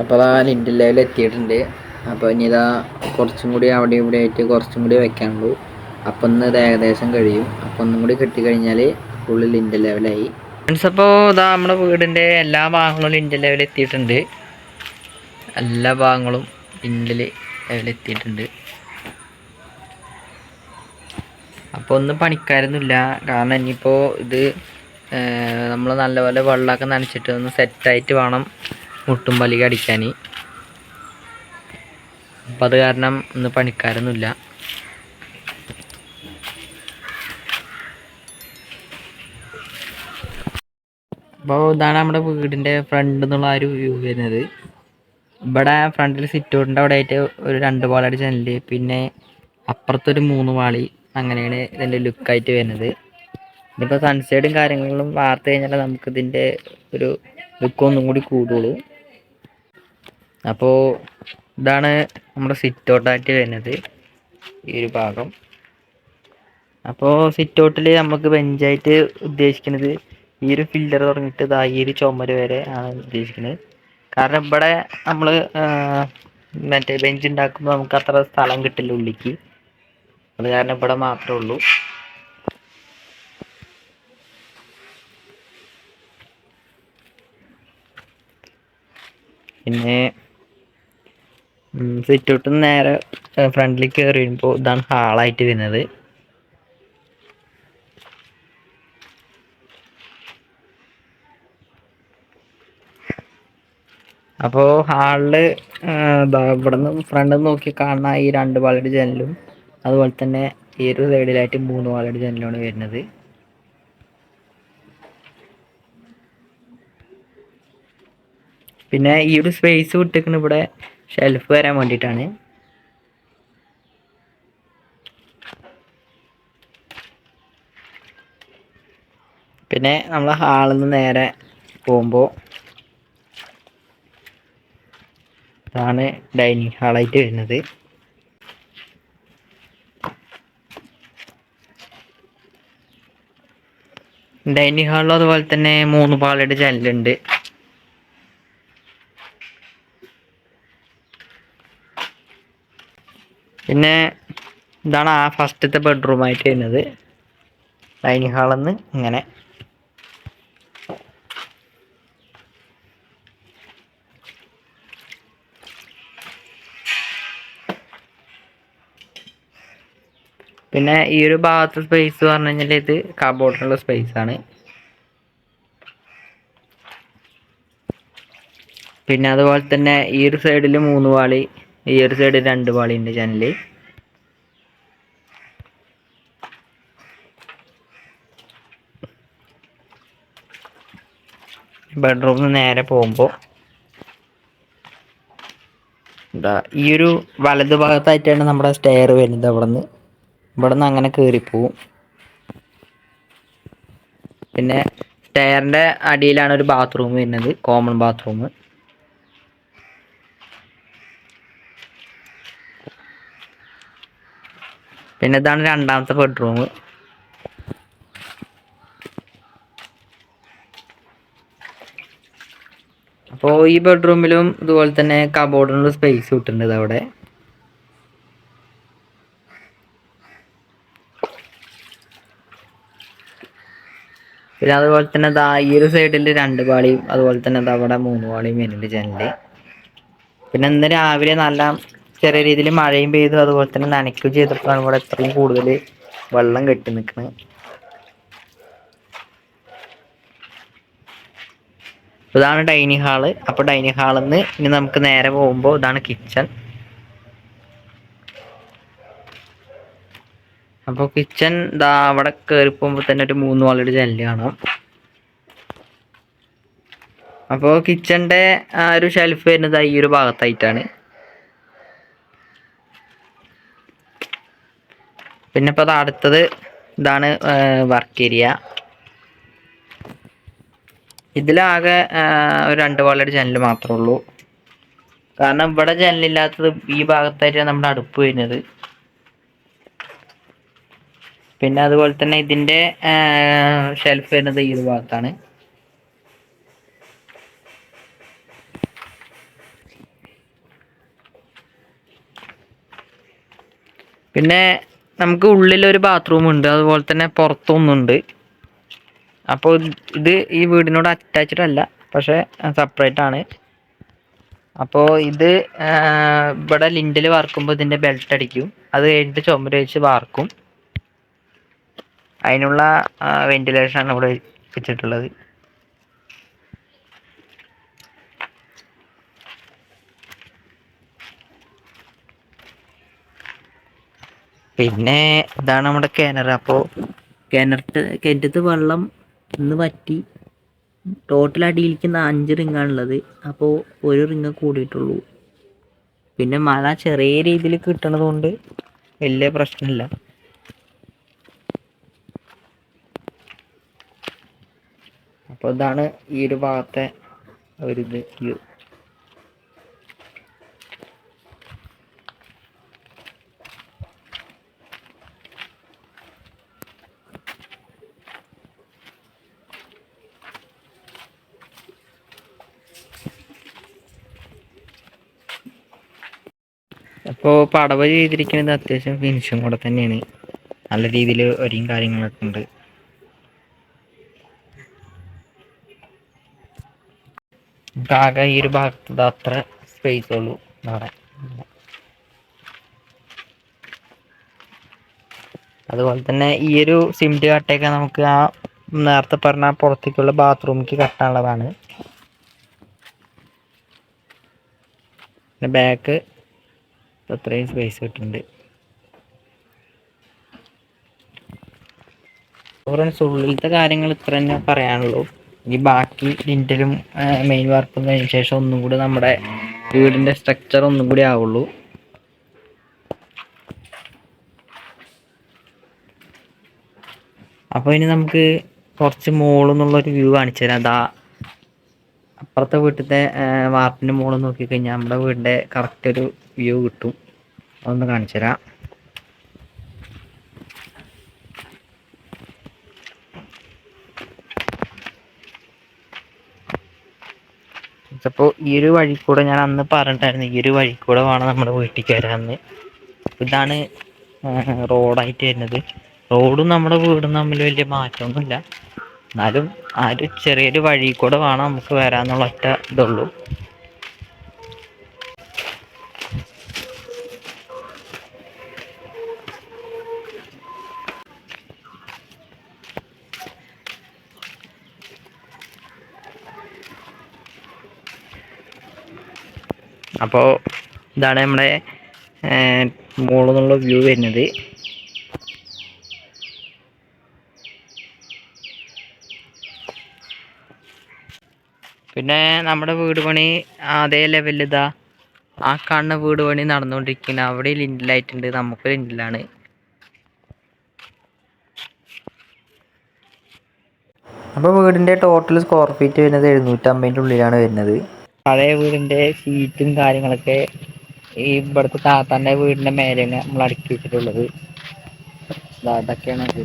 അപ്പോൾ ആ lintel level എത്തിയിട്ടുണ്ട്. അപ്പോൾ ഇനി ഇതാ കുറച്ചും കൂടി അവിടെ ഇവിടെ ആയിട്ട് കുറച്ചും കൂടി വെക്കാനുള്ളൂ. അപ്പം ഇന്ന് ഇത് ഏകദേശം കഴിയും. അപ്പം ഒന്നും കൂടി കിട്ടിക്കഴിഞ്ഞാൽ ഫുള്ള് ലിൻഡൽ ലെവലായി. ഫ്രണ്ട്സ് അപ്പോൾ ഇതാ നമ്മുടെ വീടിന്റെ എല്ലാ ഭാഗങ്ങളും ലിൻഡൽ ലെവൽ എത്തിയിട്ടുണ്ട്. എല്ലാ ഭാഗങ്ങളും ലിൻഡൽ ലെവൽ എത്തിയിട്ടുണ്ട്. അപ്പോൾ ഒന്നും പണിക്കാരൊന്നുമില്ല. കാരണം ഇനിയിപ്പോൾ ഇത് നമ്മൾ നല്ലപോലെ വെള്ളമൊക്കെ നനച്ചിട്ട് ഒന്ന് സെറ്റായിട്ട് വേണം. മുട്ടും പലിക അടിക്കാൻ അപ്പം അത് കാരണം ഇന്ന് പണിക്കാരൊന്നുമില്ല. അപ്പോൾ ഇതാണ് നമ്മുടെ വീടിന്റെ ഫ്രണ്ട് എന്നുള്ള ആ ഒരു വ്യൂ വരുന്നത്. ഇവിടെ ഫ്രണ്ടിൽ സിറ്റൗട്ടിന്റെ അവിടെ ആയിട്ട് ഒരു രണ്ട് പാളയുടെ ജനൽ പിന്നെ അപ്പുറത്തൊരു മൂന്ന് പാളി അങ്ങനെയാണ് ഇതിന്റെ ലുക്കായിട്ട് വരുന്നത്. ഇതിപ്പോൾ സൺസൈഡും കാര്യങ്ങളും വാർത്ത കഴിഞ്ഞാൽ നമുക്കിതിന്റെ ഒരു ലുക്ക് ഒന്നും കൂടി കൂടുള്ളൂ. അപ്പോൾ ഇതാണ് നമ്മുടെ സിറ്റൗട്ടായിട്ട് വരുന്നത് ഈ ഒരു ഭാഗം. അപ്പോൾ സിറ്റൗട്ടിൽ നമുക്ക് ബെഞ്ചായിട്ട് ഉദ്ദേശിക്കുന്നത് ഈ ഒരു ഫിൽഡർ തുടങ്ങിയിട്ട് ഇതാ ഈ ഒരു ചുമര് വരെ ആണ് ഉദ്ദേശിക്കുന്നത്. കാരണം ഇവിടെ നമ്മൾ മറ്റേ ബെഞ്ച് ഉണ്ടാക്കുമ്പോൾ നമുക്ക് അത്ര സ്ഥലം കിട്ടില്ല ഉള്ളിക്ക്. അത് കാരണം ഇവിടെ മാത്രമേ ഉള്ളൂ. പിന്നെ സിറ്റൗട്ട് നേരെ ഫ്രണ്ടിൽ കയറി വരുമ്പോൾ ഇതാണ് ഹാളായിട്ട് വരുന്നത്. അപ്പോൾ ഹാളിൽ ഇവിടെ നിന്ന് ഫ്രണ്ട് നോക്കി കാണുന്ന ഈ രണ്ട് വാളയുടെ ജനലും അതുപോലെ തന്നെ ഈ ഒരു സൈഡിലായിട്ട് മൂന്ന് വാളയുടെ ജനലുമാണ് വരുന്നത്. പിന്നെ ഈ ഒരു സ്പേസ് വിട്ടേക്കുന്ന ഇവിടെ ഷെൽഫ് വരാൻ വേണ്ടിയിട്ടാണ്. പിന്നെ നമ്മൾ ഹാളിൽ നിന്ന് നേരെ പോകുമ്പോൾ ഇതാണ് ഡൈനിങ് ഹാളായിട്ട് വരുന്നത്. ഡൈനിങ് ഹാളിലും അതുപോലെ തന്നെ മൂന്ന് പാളയുടെ ജനലുണ്ട്. പിന്നെ ഇതാണ് ആ ഫസ്റ്റത്തെ ബെഡ്റൂമായിട്ട് വരുന്നത്. ഡൈനിങ് ഹാളിൽ ഇങ്ങനെ. പിന്നെ ഈ ഒരു ഭാഗത്തെ സ്പേസ് പറഞ്ഞു കഴിഞ്ഞാൽ ഇത് കബോർഡിനുള്ള സ്പേസ് ആണ്. പിന്നെ അതുപോലെ തന്നെ ഈ ഒരു സൈഡിൽ മൂന്ന് പാളി ഈ ഒരു സൈഡ് രണ്ട് പാളി ഉണ്ട് ജനൽ ബെഡ്റൂമിൽ നേരെ പോകുമ്പോൾ എന്താ ഈ ഒരു വലതു ഭാഗത്തായിട്ടാണ് നമ്മുടെ സ്റ്റെയർ വരുന്നത് അവിടെ നിന്ന് ഇവിടെ നിന്ന് അങ്ങനെ കയറിപ്പോവും പിന്നെ സ്റ്റെയറിന്റെ അടിയിലാണ് ഒരു ബാത്റൂം വരുന്നത് കോമൺ ബാത്റൂം പിന്നെ ഇതാണ് രണ്ടാമത്തെ ബെഡ്റൂം അപ്പോൾ ഈ ബെഡ്റൂമിലും ഇതുപോലെ തന്നെ കബോർഡിനുള്ള സ്പേസ് കിട്ടുന്നുണ്ട് അവിടെ. പിന്നെ അതുപോലെ തന്നെ ദാ ഈ ഒരു സൈഡിൽ രണ്ട് പാളിയും അതുപോലെ തന്നെ അവിടെ മൂന്ന് പാളിയും വരുന്നുണ്ട് ജനൽ. പിന്നെ ഇന്ന് രാവിലെ നല്ല ചെറിയ രീതിയിൽ മഴയും പെയ്തു. അതുപോലെ തന്നെ നനയ്ക്കുകയും ചെയ്തപ്പോഴാണ് ഇവിടെ ഇത്രയും കൂടുതൽ വെള്ളം കെട്ടി നിൽക്കുന്നത് ഇതാണ് ഡൈനിങ് ഹാൾ. അപ്പോൾ ഡൈനിങ് ഹാളിൽ നിന്ന് ഇനി നമുക്ക് നേരെ പോകുമ്പോൾ ഇതാണ് കിച്ചൺ. അപ്പോൾ കിച്ചൺ ദാ അവിടെ കയറി പോകുമ്പോൾ തന്നെ ഒരു മൂന്ന് വാളയുടെ ജനൽ കാണാം. അപ്പോൾ കിച്ചന്റെ ആ ഒരു ഷെൽഫ് വരുന്നത് ഈ ഒരു ഭാഗത്തായിട്ടാണ്. പിന്നെ ഇപ്പോൾ അടുത്തത് ഇതാണ് വർക്ക് ഏരിയ ഇതിലാകെ ഒരു രണ്ട് പാളയുടെ ജനൽ മാത്രമേ ഉള്ളൂ. കാരണം ഇവിടെ ജനലില്ലാത്തത് ഈ ഭാഗത്തായിട്ടാണ് നമ്മുടെ അടുപ്പ് വരുന്നത്. പിന്നെ അതുപോലെ തന്നെ ഇതിന്റെ ഷെൽഫ് വരുന്നത് ഈ ഒരു ഭാഗത്താണ്. പിന്നെ നമുക്ക് ഉള്ളിലൊരു ബാത്റൂം ഉണ്ട്. അതുപോലെ തന്നെ പുറത്തൊന്നുണ്ട് അപ്പോൾ ഇത് ഈ വീടിനോട് അറ്റാച്ച്ഡ് അല്ല. പക്ഷേ സെപ്പറേറ്റ് ആണ്. അപ്പോൾ ഇത് ഇവിടെ ലിൻഡിൽ വാർക്കുമ്പോൾ ഇതിന്റെ ബെൽറ്റ് അടിക്കും. അത് കഴിഞ്ഞിട്ട് ചുമര് വെച്ച് വാർക്കും. അതിനുള്ള വെന്റിലേഷൻ ആണ് ഇവിടെ വെച്ചിട്ടുള്ളത്. പിന്നെ ഇതാണ് നമ്മുടെ കിണർ. അപ്പോൾ കിണർട്ട് കിണറ്റത്ത് വെള്ളം ഇന്ന് വറ്റി. ടോട്ടൽ അടിയിലിരിക്കുന്ന അഞ്ച് റിങ്ങാണുള്ളത് അപ്പോൾ ഒരു റിങ് കൂടിയിട്ടുള്ളൂ. പിന്നെ മഴ ചെറിയ രീതിയിൽ കിട്ടണത് കൊണ്ട് വലിയ പ്രശ്നമില്ല. അപ്പോൾ ഇതാണ് ഈ ഒരു ഭാഗത്തെ ഒരിത് വ്യൂ അപ്പോൾ പടവ് ചെയ്തിരിക്കുന്നത് അത്യാവശ്യം ഫിനിഷും കൂടെ തന്നെയാണ്. നല്ല രീതിയിൽ ഒരിയും കാര്യങ്ങളൊക്കെ ഉണ്ട്. ആകെ ഈ ഒരു ഭാഗത്ത് അത്ര സ്പേസ് ഉള്ളൂ. നാളെ അതുപോലെ തന്നെ ഈ ഒരു സിമെന്റ് കട്ടയൊക്കെ നമുക്ക് ആ നേരത്തെ പറഞ്ഞ പുറത്തേക്കുള്ള ബാത്റൂമിലേക്ക് കട്ടാനുള്ളതാണ്. പിന്നെ ബാക്ക് അത്രയും സ്പേസ് കിട്ടുന്നുണ്ട് ഫ്രണ്ട്സ് ഉള്ളിലത്തെ കാര്യങ്ങൾ ഇത്ര തന്നെ പറയാനുള്ളൂ. ഇനി ബാക്കി ലിന്റലും മെയിൻ വർക്കും കഴിഞ്ഞ ശേഷം ഒന്നും കൂടി നമ്മുടെ വീടിന്റെ സ്ട്രക്ചർ ഒന്നും കൂടി ആവുള്ളൂ. അപ്പോൾ ഇനി നമുക്ക് കുറച്ച് മുകളിൽ നിന്നുള്ളൊരു വ്യൂ കാണിച്ചു തരാം. അതാ അപ്പുറത്തെ വീട്ടിലത്തെ വാർപ്പിന്റെ മുകളിൽ നോക്കിക്കഴിഞ്ഞാൽ നമ്മുടെ വീടിന്റെ കറക്റ്റ് ഒരു വ്യൂ കിട്ടും. അതൊന്ന് കാണിച്ചു തരാം. അപ്പോൾ ഈ ഒരു വഴി കൂടെ ഞാൻ അന്ന് പറഞ്ഞിട്ടായിരുന്നു ഈ ഒരു വഴി കൂടെ വേണം നമ്മുടെ വീട്ടിലേക്ക് വരാമെന്ന് ഇതാണ് റോഡായിട്ട് വരുന്നത്. റോഡും നമ്മുടെ വീടും തമ്മിൽ വലിയ മാറ്റമൊന്നുമില്ല. എന്നാലും ആ ഒരു ചെറിയൊരു വഴി കൂടെ വേണം നമുക്ക് വരാമെന്നുള്ള ഒറ്റ ഇതുള്ളൂ. അപ്പോൾ ഇതാണ് നമ്മുടെ മുകളിൽ നിന്നുള്ള വ്യൂ വരുന്നത്. പിന്നെ നമ്മുടെ വീട് പണി അതേ ലെവലിൽ ഇതാ. ആ കാണുന്ന വീട് പണി നടന്നുകൊണ്ടിരിക്കുന്നത് അവിടെ ലിൻഡിലായിട്ടുണ്ട് നമുക്ക് ലിൻഡിലാണ് അപ്പോൾ വീടിന്റെ ടോട്ടൽ സ്ക്വയർ ഫീറ്റ് വരുന്നത് എഴുന്നൂറ്റമ്പതിന്റെ ഉള്ളിലാണ് വരുന്നത്. പഴയ വീടിന്റെ ഷീറ്റും കാര്യങ്ങളൊക്കെ ഈ ഇവിടുത്തെ താത്താന്റെ വീടിന്റെ മേലെ നമ്മൾ അടുക്കി വെച്ചിട്ടുള്ളത്. അതൊക്കെയാണ് അത്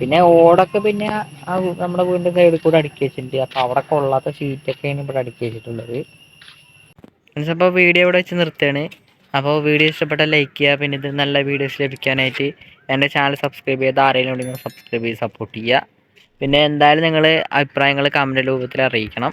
പിന്നെ ഓടൊക്കെ പിന്നെ ആ നമ്മുടെ വീടിന്റെ സൈഡിൽ കൂടെ അടുക്കി വെച്ചിട്ടുണ്ട്. അപ്പൊ അവിടെ കൊള്ളാത്ത ഷീറ്റൊക്കെയാണ് ഇവിടെ അടുക്കി വെച്ചിട്ടുള്ളത്. അപ്പോൾ വീഡിയോ ഇവിടെ വെച്ച് നിർത്തുകയാണ്. അപ്പോൾ വീഡിയോ ഇഷ്ടപ്പെട്ട ലൈക്ക് ചെയ്യുക. പിന്നെ ഇത് നല്ല വീഡിയോസ് ലഭിക്കാനായിട്ട് എന്റെ ചാനൽ സബ്സ്ക്രൈബ് ചെയ്ത് ആരെങ്കിലും ഉണ്ടെങ്കിൽ സബ്സ്ക്രൈബ് ചെയ്ത് സപ്പോർട്ട് ചെയ്യുക. പിന്നെ എന്തായാലും നിങ്ങൾ അഭിപ്രായങ്ങൾ കമന്റ് രൂപത്തിൽ അറിയിക്കണം.